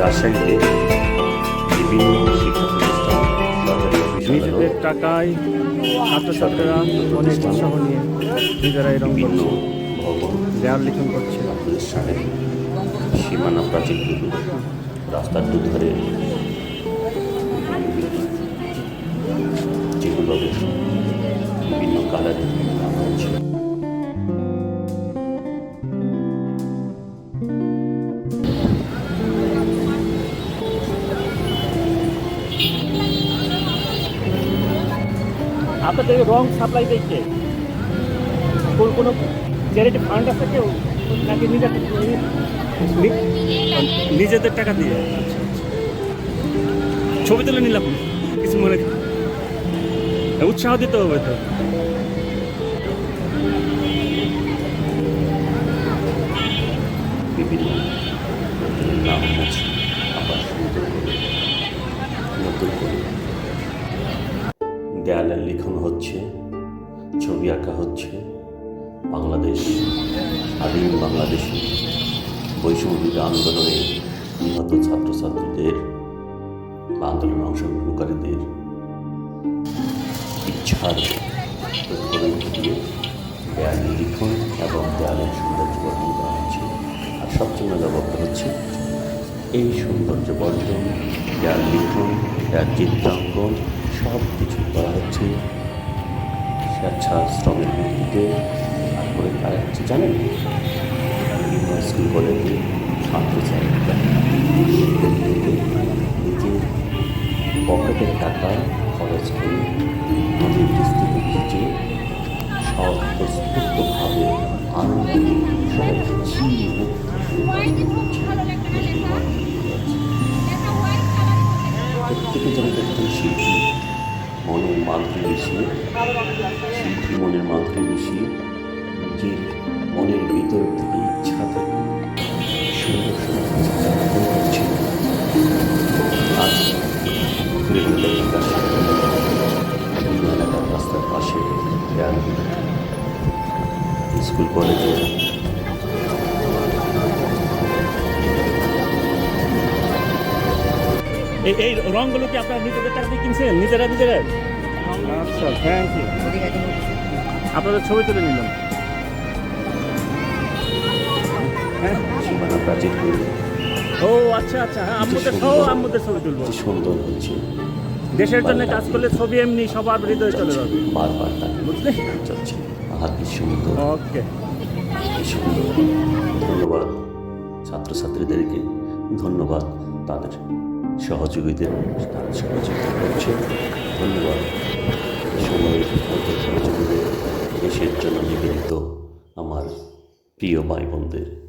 রাজশাহীতে বিভিন্ন শিক্ষা প্রতিষ্ঠান নিজেদের টাকায় ছাত্রছাত্রীরা অনেক উৎসাহ নিয়ে নিজেরাই রং বিভিন্ন ভবন দেয়াল লিখন করছে। প্রতিষ্ঠানের সীমানা প্রাচীরগুলো রাস্তার দুধারে যেগুলো বিভিন্ন কালারে রাখা হচ্ছে আপনাদের রং সাপ্লাই দিচ্ছে। কোন কোনো চ্যারিটি ফান্ড আছে কেউ? নাকি নিজের নিজেদের টাকা দিয়ে। আচ্ছা, আচ্ছা। ছবি তুলে নিলাম। কিছু মনে উৎসাহ দিতে হবে তো। করে নতুন দেয়ালে লিখন হচ্ছে, ছবি আঁকা হচ্ছে, বাংলাদেশ স্বাধীন বাংলাদেশে। বৈষম্যবিরোধী আন্দোলনে নিহত ছাত্রছাত্রীদের বা আন্দোলনে অংশগ্রহণকারীদের ইচ্ছার ঘটিয়ে দেয়ালে লিখন এবং দেয়ালের সৌন্দর্য বর্ধন করা হচ্ছে। আর সবচেয়ে মজা ব্যাপার হচ্ছে, এই সৌন্দর্য বর্ধন দেয়াল লিখন দেয়াল চিত্রাঙ্কন সব কিছু করা হচ্ছে। স্বেচ্ছাশ্রমের ভিত্তিতে তারপরে তারা হচ্ছে জানেন? বিভিন্ন স্কুল কলেজে ছাত্রছাত্রীরা নিজের পকেটের টাকা, খরচ করে নদীর ডিস্ট্রিক্টে ভিজে স্বতঃস্ফূর্তভাবে আনন্দ নিয়ে সবাই চির প্রত্যেকে মনের মাধুরী মিশিয়ে শিল্পী মনের মাধুরী মিশিয়ে নিজের মনের ভিতর থেকে ইচ্ছা থেকে সুন্দর সুন্দর রাস্তার পাশে, স্কুল কলেজে এই এই রংগুলো কি আপনারা নিজেদের টাকা দিয়ে কিনছেন? নিজেরা নিজেরা? আচ্ছা থ্যাংক ইউ আপনাদের ছবি তুলে নিলাম। হ্যাঁ? ও আচ্ছা আচ্ছা হ্যাঁ আম্মুদের ও আম্মুদের ছবি তুলবো। সুন্দর হচ্ছে। দেশের জন্য কাজ করলে ছবি এমনি সবার হৃদয়ে চলে যাবে। বারবার বুঝলে? চলছে। আহা কি সুন্দর। ওকে। সুন্দর। ধন্যবাদ ছাত্রছাত্রীদেরকে। ধন্যবাদ তাদের। সহযোগীদের তারা সহযোগিতা করছে ধন্যবাদ। সময়ের সহযোগীদের দেশের জন্য নিবেদিত আমার প্রিয় ভাই বোনদের।